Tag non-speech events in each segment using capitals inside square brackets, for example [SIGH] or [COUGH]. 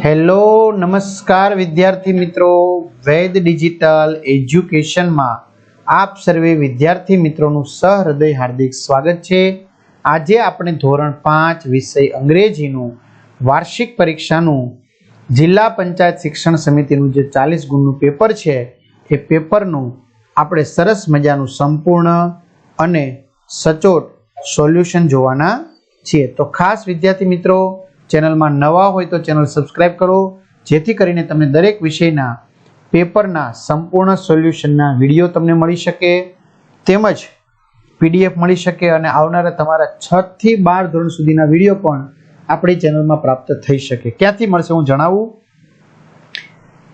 Hello, નમસ્કાર વિદ્યાર્થી મિત્રો. વેદ ડિજિટલ એજ્યુકેશનમાં આપ સર્વે વિદ્યાર્થી મિત્રોનું સહૃદય હાર્દિક સ્વાગત છે. આજે આપણે ધોરણ પાંચ વિષય અંગ્રેજીનું વાર્ષિક પરીક્ષાનું જિલ્લા પંચાયત શિક્ષણ સમિતિનું જે ચાલીસ ગુણનું પેપર છે, એ પેપરનું આપણે સરસ મજાનું સંપૂર્ણ અને સચોટ સોલ્યુશન જોવાના છીએ. તો ખાસ વિદ્યાર્થી મિત્રો ચેનલમાં નવા હોય તો ચેનલ સબસ્ક્રાઈબ કરો. જેથી કરીને તમને દરેક વિષયના પેપરના સંપૂર્ણ સોલ્યુશનના વીડિયો તમને મળી શકે, તેમજ પીડીએફ મળી શકે અને આવનારા તમારા છ થી બાર ધોરણ સુધીના વીડિયો પણ આપણી ચેનલમાં પ્રાપ્ત થઈ શકે. ક્યાંથી મળશે હું જણાવું?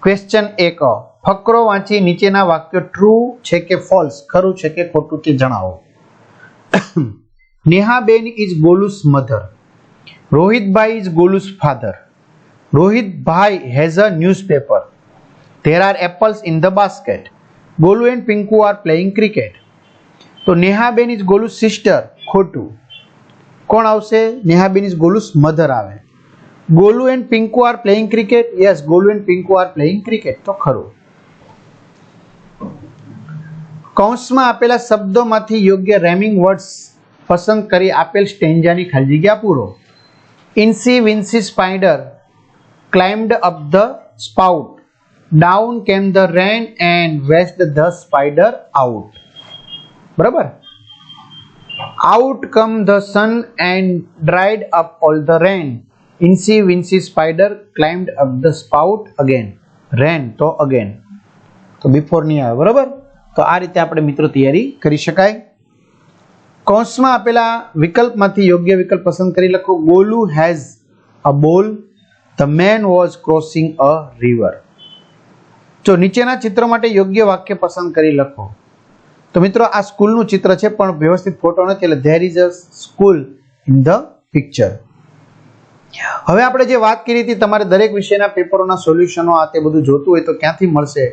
ક્વેશ્ચન એક, ફકરો વાંચી નીચેના વાક્યો ટ્રુ છે કે ફોલ્સ ખરું છે કે ખોટું તે જણાવો. [COUGHS] Nehaben is Golu's mother Rohitbhai is Golu's father. Rohitbhai has a newspaper. There are apples in the basket. Golu and Pinku are playing cricket. તો નેહાબેન ઇઝ ગોલુસ સિસ્ટર, ખોટું. કોણ આવશે? નેહાબેન ઇઝ ગોલુસ મધર આવે. Golu and Pinku are playing cricket? Yes Golu and Pinku are playing cricket. તો ખરું. કૌંસમાં આપેલા શબ્દોમાંથી યોગ્ય રેમિંગ વર્ડ્સ પસંદ કરી આપેલ સ્ટેન્જાની ખાલી જગ્યા પૂરો. Incy wincy spider climbed up the spout. Down came the rain and washed the spider out. બરાબર Out come the sun and dried up all the rain. Incy Wincy spider climbed up the spout again. Rain તો again. તો before આવે બરાબર તો આ રીતે આપણે મિત્રો તૈયારી કરી શકાય કૌંસમાં આપેલા વિકલ્પમાંથી યોગ્ય વિકલ્પ પસંદ કરી લખો. Golu has a ball the man was crossing a river જો નીચેના ચિત્ર માટે યોગ્ય વાક્ય પસંદ કરી લખો. તો મિત્રો, આ સ્કૂલનું ચિત્ર છે, પણ વ્યવસ્થિત ફોટો નથી, એટલે there is a school in the picture હવે આપણે જે વાત કરી હતી, તમારે દરેક વિષયના પેપરોના સોલ્યુશનો આ તે બધું જોતું હોય તો ક્યાંથી મળશે?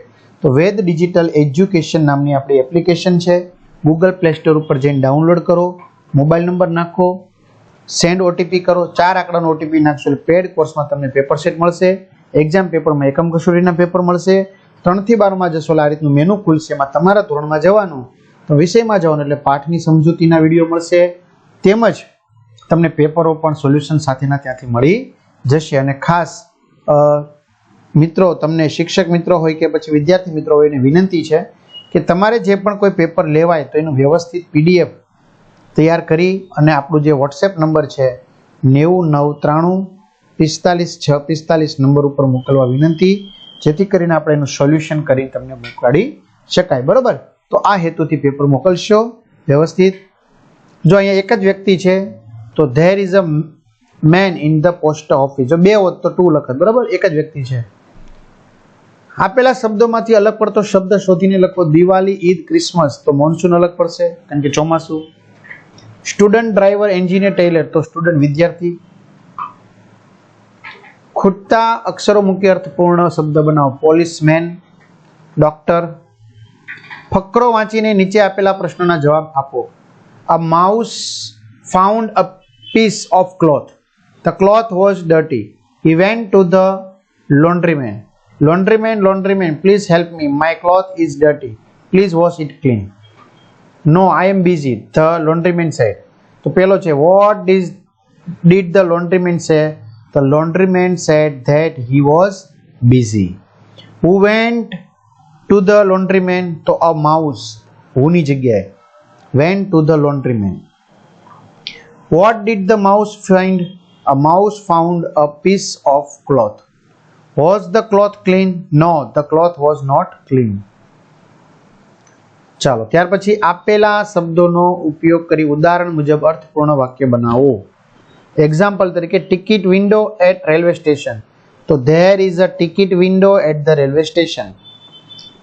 તો વેદ ડિજિટલ એજ્યુકેશન નામની આપણી એપ્લિકેશન છે. ગૂગલ પ્લે સ્ટોર ઉપર જઈને ડાઉનલોડ કરો, મોબાઈલ નંબર નાખો, સેન્ડ ઓટીપી કરો, ચાર આંકડાનો ઓટીપી નાખશો એટલે પેડ કોર્સમાં તમને પેપર સેટ મળશે, એક્ઝામ પેપરમાં એકમ કસોટીના પેપર મળશે, ત્રણથી બારમાં જશો એટલે આ રીતનું મેનુ ખુલશે, એમાં તમારા ધોરણમાં જવાનું, તો વિષયમાં જવાનું એટલે પાઠની સમજૂતીના વીડિયો મળશે, તેમજ તમને પેપરો પણ સોલ્યુશન સાથેના ત્યાંથી મળી જશે અને ખાસ મિત્રો, તમને શિક્ષક મિત્રો હોય કે પછી વિદ્યાર્થી મિત્રો હોય એને વિનંતી છે કે તમારે જે પણ કોઈ પેપર લેવાય તો એનું વ્યવસ્થિત પીડીએફ તૈયાર કરી અને આપણું જે વોટ્સએપ નંબર છે નેવું નવ ત્રાણું પિસ્તાલીસ છ પિસ્તાલીસ નંબર ઉપર મોકલવા વિનંતી, જેથી કરીને આપણે એનું સોલ્યુશન કરી તમને મોકલાડી શકાય. બરાબર? તો આ હેતુથી પેપર મોકલશો. વ્યવસ્થિત. જો અહીંયા એક જ વ્યક્તિ છે, તો there is a man in the post office. જો બે હોત તો ટુ લખત. બરાબર? એક જ વ્યક્તિ છે. આપેલા શબ્દોમાંથી અલગ પડતો શબ્દ શોધીને લખો દિવાળી, ઈદ, ક્રિસમસ, તો મોન્સૂન અલગ પડશે, કારણ કે ચોમાસું. સ્ટુડન્ટ, ડ્રાઈવર, એન્જિનિયર, ટેલર, તો સ્ટુડન્ટ, વિદ્યાર્થી. ખૂટતા અક્ષરો મૂકી અર્થપૂર્ણ શબ્દ બનાવો. Policeman, doctor. ફકરો વાંચીને નીચે આપેલા પ્રશ્નોના જવાબ આપો. A mouse found a piece of cloth. The cloth was dirty. He went to the laundryman. laundryman laundryman please help me my cloth is dirty please wash it clean no I am busy the laundryman said તો પેલો છે what does did the laundryman say the laundryman said that he was busy who went to the laundryman તો અ mouse હુની જગ્યાએ went to the laundryman what did the mouse find a mouse found a piece of cloth Was the cloth clean no the cloth was not clean ચાલો, ત્યાર પછી આપેલા શબ્દોનો ઉપયોગ કરી ઉદાહરણ મુજબ અર્થપૂર્ણ વાક્ય બનાવો. એક્ઝામ્પલ તરીકે ticket window at railway station તો there is a ticket window at the railway station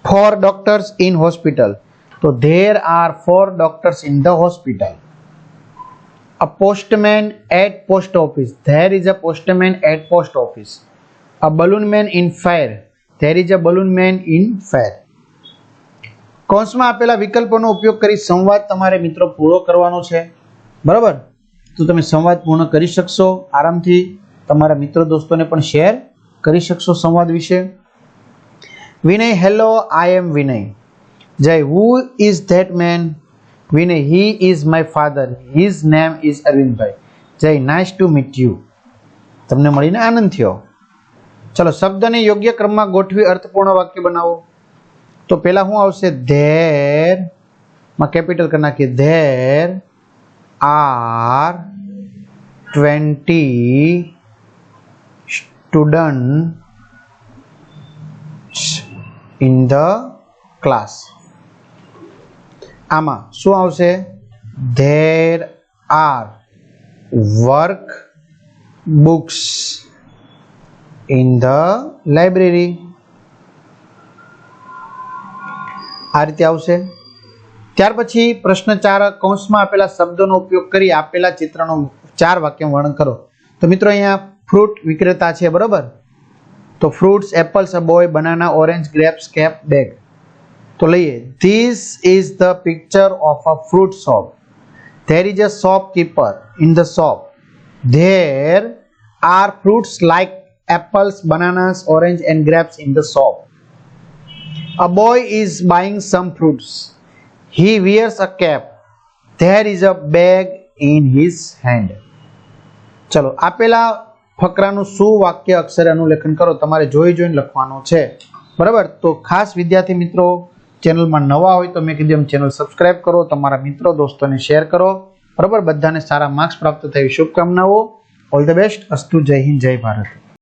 four doctors in hospital તો there are four doctors in the hospital a postman at post office. There is a postman at post office. A balloon man in fire. There is a balloon man in fire. કૌંસમાં આપેલા વિકલ્પોનો ઉપયોગ કરી સંવાદ તમારે મિત્રો પૂરો કરવાનો છે. બરાબર? તો તમે સંવાદ પૂર્ણ કરી શકશો. આરામથી તમારા મિત્રો દોસ્તોને પણ શેર કરી શકશો સંવાદ વિશે. વિનય hello I M Vinay Jay who is that man Vinay he is my father his name is Arvindbhai Jay nice to meet you તમને મળીને આનંદ થયો. ચલો, શબ્દને યોગ્ય ક્રમમાં ગોઠવી અર્થપૂર્ણ વાક્ય બનાવો. તો પહેલા શું આવશે? ધેર, માં કેપિટલ કરી નાખીએ. There, are, twenty, student, in the class. આમાં શું આવશે? There, are, work, books in the library આ રીતે આવશે. ત્યાર પછી પ્રશ્ન ચાર કૌંસમાં આપેલા શબ્દોનો ઉપયોગ કરી આપેલા ચિત્રનો ચાર વાક્ય વર્ણન કરો. તો મિત્રો અહીંયા ફ્રૂટ વિક્રેતા છે, બરોબર? તો fruits, apples boy, banana, orange, grapes, cap, bag. તો લઈએ. This is the picture of a fruit shop there is a shopkeeper in the shop there are fruits like apples bananas, orange and grapes in the shop. A boy is buying some fruits. He wears a cap. There is a bag in his hand. ચલો આપેલા ફકરાનું શું વાક્ય અક્ષરે અનુલેખન કરો તમારે જોઈ જોઈને લખવાનું છે બરાબર તો ખાસ વિદ્યાર્થી મિત્રો ચેનલમાં નવા હોય તો મેં કીધું એમ ચેનલ સબસ્ક્રાઇબ કરો તમારા મિત્રો દોસ્તોને શેર કરો બરાબર બધાને સારા માર્ક્સ પ્રાપ્ત થઈ શુભકામનાઓ ઓલ ધ બેસ્ટ અસ્તુ જય હિન્દ જય ભારત